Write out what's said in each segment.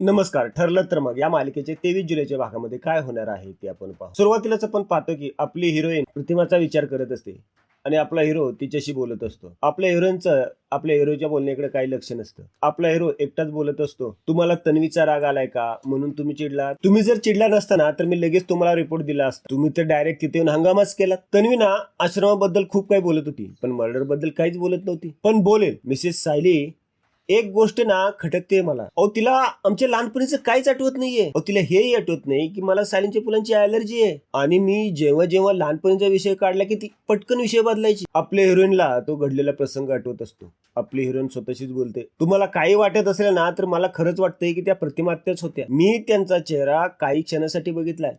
नमस्कार ठरलं तर मग. या मालिकेचे तेवीस जुलैच्या भागामध्ये काय होणार आहे ते आपण पाहू. सुरुवातीलाच आपण पाहतो की आपली हिरोईन प्रतिमाचा विचार करत असते आणि आपला हिरो तिच्याशी बोलत असतो. आपल्या हिरोईनचं आपल्या हिरोच्या बोलण्याकडे काही लक्ष नसतं. आपला हिरो एकटाच बोलत असतो. तुम्हाला तन्वीचा राग आलाय का? म्हणून तुम्ही चिडला. तुम्ही जर चिडला नसताना तर मी लगेच तुम्हाला रिपोर्ट दिला असता. तुम्ही तर डायरेक्ट तिथे येऊन हंगामाच केला. तन्वी ना आश्रमाबद्दल खूप काही बोलत होती पण मर्डरबद्दल काहीच बोलत नव्हती. पण बोलेल. मिसेस सायली एक गोष्ट ना खटकते मला. अहो तिला आमच्या लहानपणीचं काहीच आठवत नाहीये. अहो तिला हेही आठवत नाही की मला सालींच्या फुलांची अलर्जी आहे. आणि मी जेव्हा जेव्हा लहानपणीचा विषय काढला की ती पटकन विषय बदलायची. आपल्या हिरोईनला तो घडलेला प्रसंग आठवत असतो. आपली हिरोईन स्वतःशीच बोलते. तुम्हाला काही वाटत असेल ना तर मला खरंच वाटतंय की त्या प्रतिमात्याच होत्या. मी त्यांचा चेहरा काही क्षणासाठी बघितलाय.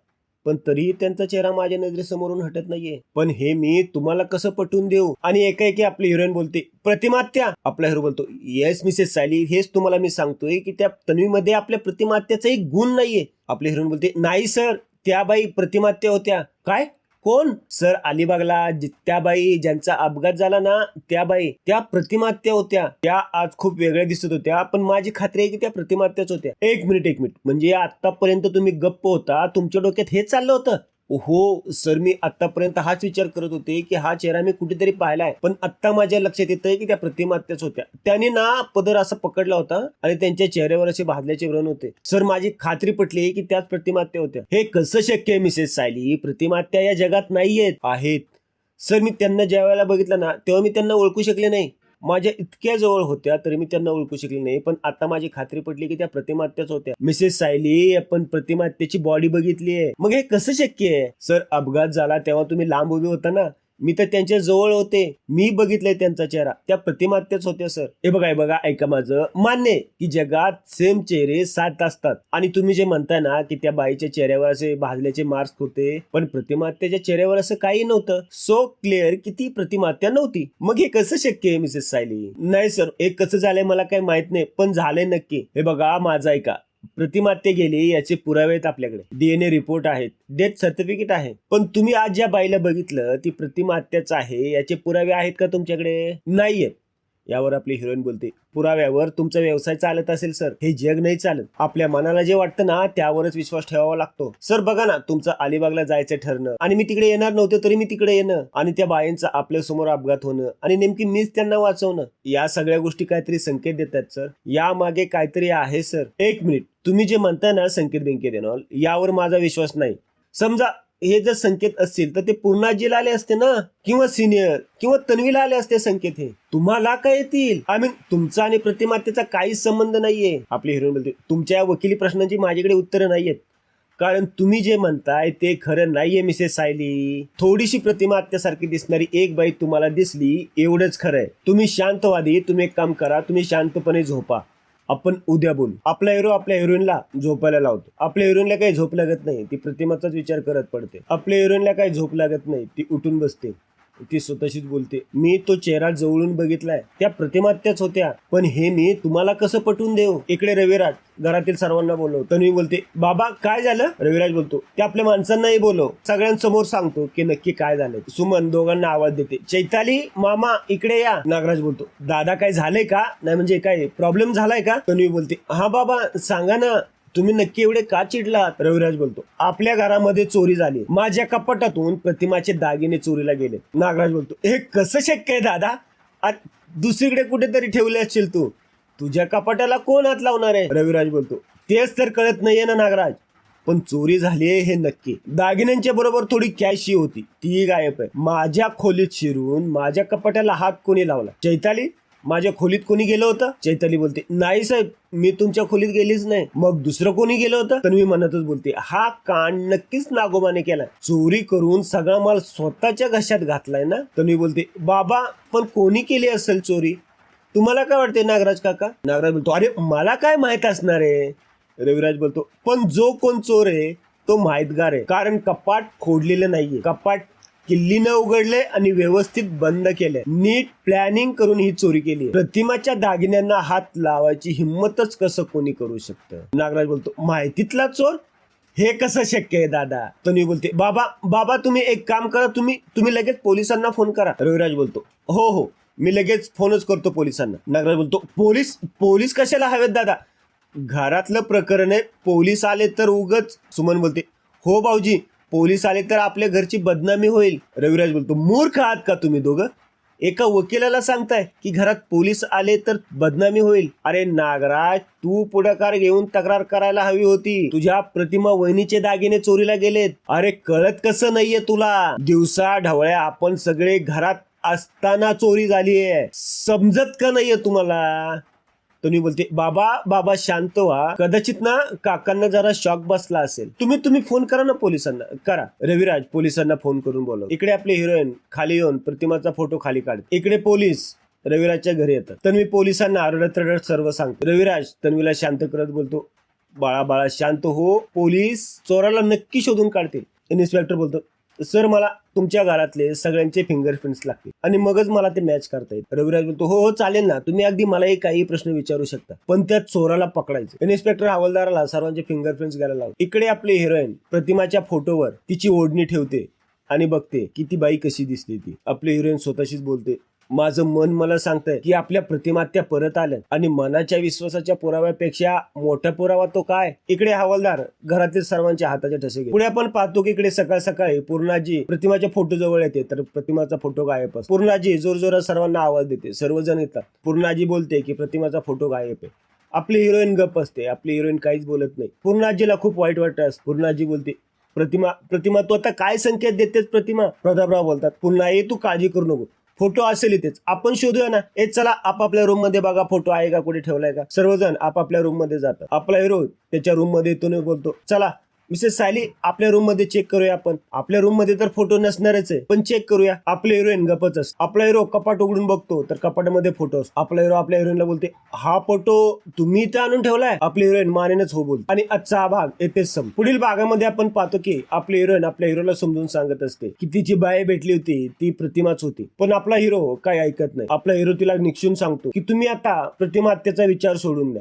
पण तरीही त्यांचा चेहरा माझ्या नजरेसमोरून हटत नाहीये. पण हे मी तुम्हाला कसं पटवून देऊ? आणि एकाएकी आपली हिरोईन बोलते प्रतिमात्या! आपला हिरो बोलतो येस मिसेस सायली हेच तुम्हाला मी सांगतोय की त्या तन्वीमध्ये आपल्या प्रतिमात्याचा एक गुण नाहीये. आपली हिरोईन बोलते नाही सर त्या बाई प्रतिमात्या होत्या. काय? कोण? सर अलिबागला. जित्याबाई त्या बाई ज्यांचा अपघात झाला ना त्या बाई त्या प्रतिमात्या होत्या. त्या आज खूप वेगळ्या दिसत होत्या पण माझी खात्री आहे की त्या प्रतिमात्याच होत्या. एक मिनिट एक मिनिट. म्हणजे आतापर्यंत तुम्ही गप्प होता तुमच्या डोक्यात हेच चाललं होतं? हो सर मी आतापर्यंत हाच विचार करत होते की हा चेहरा मी कुठेतरी पाहिलाय. पण आता माझ्या लक्षात येतंय की त्या प्रतिमात्याच होत्या. त्याने ना पदर असा पकडला होता आणि त्यांच्या चेहऱ्यावर असे भाजल्याचे व्रण होते. सर माझी खात्री पटली की त्याच प्रतिमात्या होत्या. हे कसं शक्य आहे मिसेस सायली? प्रतिमात्या या जगात नाहीयेत. आहेत. सर मी त्यांना ज्या वेळेला बघितलं ना तेव्हा मी त्यांना ओळखू शकले नाही. माझ्या इतक्या जवळ होत्या तरी मी त्यांना ओळखू शकले नाही. पण आता माझी खात्री पटली की त्या प्रतिमात्याच होत्या. मिसेस सायली आपण प्रतिमात्याची बॉडी बघितली आहे मग हे कसं शक्य आहे? सर अपघात झाला तेव्हा तुम्ही लांब उभे होता ना? मी तर त्यांच्या जवळ होते. मी बघितलंय त्यांचा चेहरा. त्या प्रतिमात्याच होत्या सर. हे बघा बघा ऐका माझं. मान्य आहे की जगात सेम चेहरे सात असतात. आणि तुम्ही जे म्हणताय ना की त्या बाईच्या चेहऱ्यावर असे भाजल्याचे मार्क्स होते पण प्रतिमात्याच्या चेहऱ्यावर असं काही नव्हतं. सो क्लिअर की ती प्रतिमात्या नव्हती. मग हे कसं शक्य आहे मिसेस सायली नाही सर हे कसं झालंय मला काही माहीत नाही पण झालंय नक्की. हे बघा माझं ऐका. प्रतिमात्य गेली याचे पुरावे आहेत आपल्याकडे. डीएनए रिपोर्ट आहेत. डेथ सर्टिफिकेट आहे. पण तुम्ही आज ज्या बाईला बघितलं ती प्रतिमात्याच आहे याचे पुरावे आहेत का तुमच्याकडे? नाहीये यावर आपली हिरोईन बोलते. पुराव्यावर तुमचा व्यवसाय चालत असेल सर हे जग नाही चालत. आपल्या मनाला जे वाटतं ना त्यावरच विश्वास ठेवावा लागतो. सर बघा ना तुमचं अलिबागला जायचं ठरणं आणि मी तिकडे येणार नव्हते तरी मी तिकडे येणं आणि त्या बायांचा आपल्यासमोर अपघात होणं आणि नेमकी मीच त्यांना वाचवणं. या सगळ्या गोष्टी काहीतरी संकेत देतात सर या मागे काहीतरी आहे सर एक मिनिट तुम्ही जे म्हणताय ना संकेत बँकेत येणार यावर माझा विश्वास नाही. समजा हे जर संकेत असतील तर ते पूर्णाजीला आले असते ना? किंवा सिनियर किंवा तन्वीला आले असते संकेत हे? तुम्हाला काय येतील? आय मीन तुमचा आणि प्रतिमातेचा काहीच संबंध नाहीये. आपली हिरोईन बोलते तुमच्या या वकिली प्रश्नांची माझ्याकडे उत्तरं नाहीयेत. कारण तुम्ही जे म्हणताय ते खरं नाहीये मिसेस सायली. थोडीशी प्रतिमा प्रतिमात्यासारखी दिसणारी एक बाई तुम्हाला दिसली एवढंच खरंय. तुम्ही शांतवादी तुम्ही एक काम करा तुम्ही शांतपणे झोपा. आपण उद्या बोलू. आपला हिरो आपल्या हिरोईनला झोपायला लावतो. आपल्या हिरोईनला काही झोप लागत नाही ती प्रतिमाचाच विचार करत पडते. आपल्या हिरोईनला काही झोप लागत नाही ती उठून बसते. ती स्वतःशीच बोलते. मी तो चेहरा जवळून बघितलाय. त्या प्रतिमात्याच होत्या. पण हे मी तुम्हाला कसं पटवून देऊ? इकडे रविराज घरातील सर्वांना बोलव. तन्वी बोलते बाबा काय झालं? रविराज बोलतो ते आपल्या माणसांनाही बोलव. सगळ्यांसमोर सांगतो की नक्की काय झालं सुमन दोघांना आवाज देते चैताली मामा इकडे या. नागराज बोलतो दादा काय झालंय का? नाही म्हणजे काय प्रॉब्लेम झालाय का? तन्वी बोलते हा बाबा सांगा ना. तुम्ही नक्की एवढे का चिडलात? रविराज बोलतो आपल्या घरामध्ये चोरी झाली. माझ्या कपाटातून प्रतिमाचे दागिने चोरीला गेले. नागराज बोलतो हे कसं शक्य आहे दादा? दुसरीकडे कुठेतरी ठेवले असशील तू. तुझ्या कपाटाला कोण हात लावणार आहे? रविराज बोलतो तेच तर कळत नाहीये ना नागराज. पण चोरी झाली आहे हे नक्की. दागिन्यांच्या बरोबर थोडी कॅशी होती. ती गायब आहे. माझ्या खोलीत शिरून माझ्या कपाटाला हात कोणी लावला? चैताली माझ्या खोलीत कोणी गेलं होतं? चैताली बोलते नाही साहेब मी तुमच्या खोलीत गेलीच नाही. मग दुसरं कोणी गेलं होतं? तर मी म्हणतच बोलते हा कांड नक्कीच नागोबाने केला. चोरी करून सगळा माल स्वतःच्या घशात घातलाय ना? तर मी बोलते बाबा पण कोणी केली असेल चोरी? तुम्हाला काय वाटते नागराज काका? नागराज बोलतो अरे मला काय माहीत असणार आहे? रविराज बोलतो पण जो कोण चोर आहे तो माहितगार आहे. कारण कपाट खोडलेलं नाहीये. कपाट किल्लीनं उघडले आणि व्यवस्थित बंद केले. नीट प्लॅनिंग करून ही चोरी केली. प्रतिमाच्या दागिन्यांना हात लावायची हिंमतच कसं कोणी करू शकतं? नागराज बोलतो माहितीतला चोर? हे कसं शक्य आहे दादा? तन्वी बोलते बाबा बाबा तुम्ही एक काम करा तुम्ही तुम्ही लगेच पोलिसांना फोन करा. रविराज बोलतो हो हो मी लगेच फोनच करतो पोलिसांना. नागराज बोलतो पोलीस पोलीस कशाला हवेत दादा? घरातलं प्रकरण आहे पोलीस आले तर उगच. सुमन बोलते हो भाऊजी पोलीस आले तर आपल्या घरची बदनामी होईल. रविराज बोलतो मूर्ख आहात का तुम्ही दोघं? एका वकिलाला सांगताय की घरात पोलीस आले तर बदनामी होईल. अरे नागराज तू पुढाकार घेऊन तक्रार करायला हवी होती. तुझ्या प्रतिमा वहिनीचे दागिने चोरीला गेलेत. अरे कळत कसं नाहीये तुला? दिवसा ढवळ्या आपण सगळे घरात असताना चोरी झालीये. समजत का नाहीये तुम्हाला? तुम्ही बोलते बाबा बाबा शांत व्हा. कदाचित ना काकांना जरा शॉक बसला असेल. तुम्ही तुम्ही फोन करा ना पोलिसांना. करा. रविराज पोलिसांना फोन करून बोलव. इकडे आपले हिरोईन खाली येऊन प्रतिमाचा फोटो खाली काढते इकडे पोलीस रविराजच्या घरी येतात. तन्वी पोलिसांना आरडत रडत सर्व सांगतो. रविराज तन्वीला शांत करत बोलतो बाळा बाळा शांत हो. पोलीस चोराला नक्की शोधून काढतील. इन्स्पेक्टर बोलतो सर मला तुमच्या घरातले सगळ्यांचे फिंगरप्रिंट्स लागतील. आणि मगच मला ते मॅच करता येईल. रविराज बोलतो हो हो चालेल ना. तुम्ही अगदी मलाही काही प्रश्न विचारू शकता. पण त्या चोराला पकडायचे. इन्स्पेक्टर हवालदाराला सर्वांचे फिंगरप्रिंट्स घ्यायला लावतो. इकडे आपली हिरोईन प्रतिमाच्या फोटोवर तिची ओढणी ठेवते आणि बघते की ती बाई कशी दिसते ती. आपली हिरोईन स्वतःशीच बोलते माझं मन मला सांगतंय की आपल्या प्रतिमा त्या परत आल्या आणि मनाच्या विश्वासाच्या पुराव्यापेक्षा मोठा पुरावा तो काय? इकडे हवालदार घरातील सर्वांच्या हाताचे ठसे पुढे आपण पाहतो की इकडे सकाळ सकाळी पूर्णाजी प्रतिमाच्या फोटो जवळ येते. तर प्रतिमाचा फोटो गायब असतो. पूर्णाजी जोरजोरात सर्वांना आवाज देते. सर्वजण येतात. पूर्णाजी बोलते की प्रतिमाचा फोटो गायब आहे. आपली हिरोईन गप असते. आपली हिरोईन काहीच बोलत नाही. पूर्णाजीला खूप वाईट वाटत पूर्णाजी बोलते प्रतिमा प्रतिमा तू आता काय संकेत देतेस प्रतिमा? प्रतापराव बोलतात पुन्हा ये तू काळजी करू नको. फोटो असेल इथेच. आपण शोधूया ना. ए चला आपापल्या रूममध्ये बघा फोटो आहे का कुठे ठेवलाय का? सर्वजण आपापल्या रूममध्ये जातात. आपला हिरो त्याच्या रूममध्ये येतो बोलतो. चला मिसेस सायली आपल्या रूममध्ये चेक करूया आपण. आपल्या रूममध्ये तर फोटो नसणारच आहे पण चेक करूया. आपला हिरोईन गपच असतो आपला हिरो कपाट उघडून बघतो तर कपाटामध्ये फोटो असतो. आपला हिरो आपल्या हिरोईनला बोलते हा फोटो तुम्ही इथे आणून ठेवलाय? आपली हिरोईन मानेनच हो बोलते. आणि आजचा हा भाग येथेच सम. पुढील भागामध्ये आपण पाहतो की आपली हिरोईन आपल्या हिरोला समजून सांगत असते की तिची बाय भेटली होती ती प्रतिमाच होती. पण आपला हिरो काय ऐकत नाही. आपला हिरो तिला निक्षून सांगतो की तुम्ही आता प्रतिमा हत्येचा विचार सोडून द्या.